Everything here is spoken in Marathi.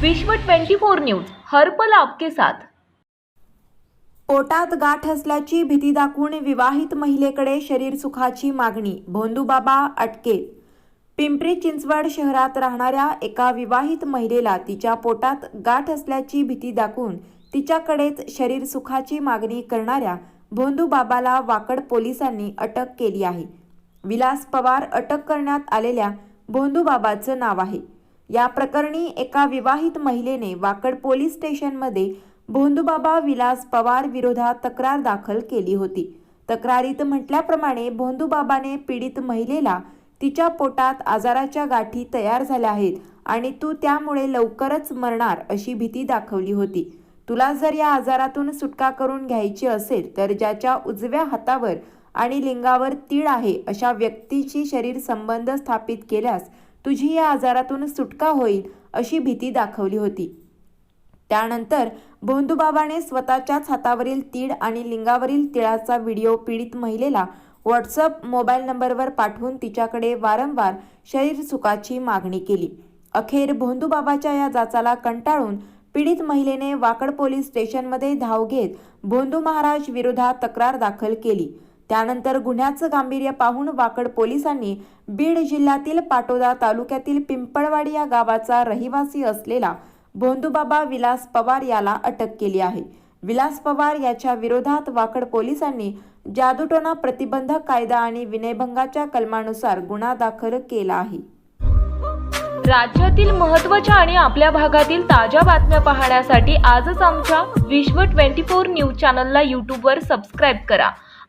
विश्व 24 न्यूज हर्पल आपके साथ. पोटात गाठ असल्याची भीती दाखवून विवाहित महिलेकडे शरीर सुखाची मागणी भोंदूबाबा अटकेत पिंपरी चिंचवड शहरात राहणाऱ्या एका विवाहित महिलेला तिच्या पोटात गाठ असल्याची भीती दाखवून तिच्याकडेच शरीर सुखाची मागणी करणाऱ्या भोंदूबाबाला वाकड पोलिसांनी अटक केली आहे. विलास पवार अटक करण्यात आलेल्या भोंदूबाबाचं नाव आहे. या प्रकरणी एका विवाहित महिलेने वाकड पोलीस स्टेशनमध्ये भोंदूबाबा विलास पवार विरोधात तक्रार दाखल केली होती. तक्रारीत म्हटल्याप्रमाणे भोंदूबाबाने पीडित महिलेला तिच्या पोटात आजाराच्या गाठी तयार झाल्या आहेत आणि तू त्यामुळे लवकरच मरणार अशी भीती दाखवली होती. तुला जर या आजारातून सुटका करून घ्यायची असेल तर ज्याच्या उजव्या हातावर आणि लिंगावर तीळ आहे अशा व्यक्तीची शरीर संबंध स्थापित केल्यास तुझी या आजारातून सुटका होईल अशी भीती दाखवली होती. त्यानंतर भोंदूबाबाने स्वतःच्याच हातावरील तीळ आणि लिंगावरील तिळाचा व्हिडिओ पीडित महिलेला व्हॉट्सअप मोबाईल नंबरवर पाठवून तिच्याकडे वारंवार शरीर सुखाची मागणी केली. अखेर भोंदूबाबाच्या या जाचाला कंटाळून पीडित महिलेने वाकड पोलीस स्टेशनमध्ये धाव घेत भोंदू महाराज विरोधात तक्रार दाखल केली. त्यानंतर गुन्ह्याचं गांभीर्य पाहून वाकड पोलिसांनी बीड जिल्ह्यातील पाटोदा तालुक्यातील पिंपळवाडी या गावाचा रहिवासी असलेला भोंदूबाबा विलास पवार याला अटक केली आहे. विलास पवार याच्या विरोधात वाकड पोलिसांनी जादूटोना प्रतिबंधक कायदा आणि विनयभंगाच्या कलमानुसार गुन्हा दाखल केला आहे. राज्यातील महत्त्वाच्या आणि आपल्या भागातील ताज्या बातम्या पाहण्यासाठी आजच आमच्या विश्व 24 न्यूज चॅनलला यूट्यूबवर सबस्क्राईब करा.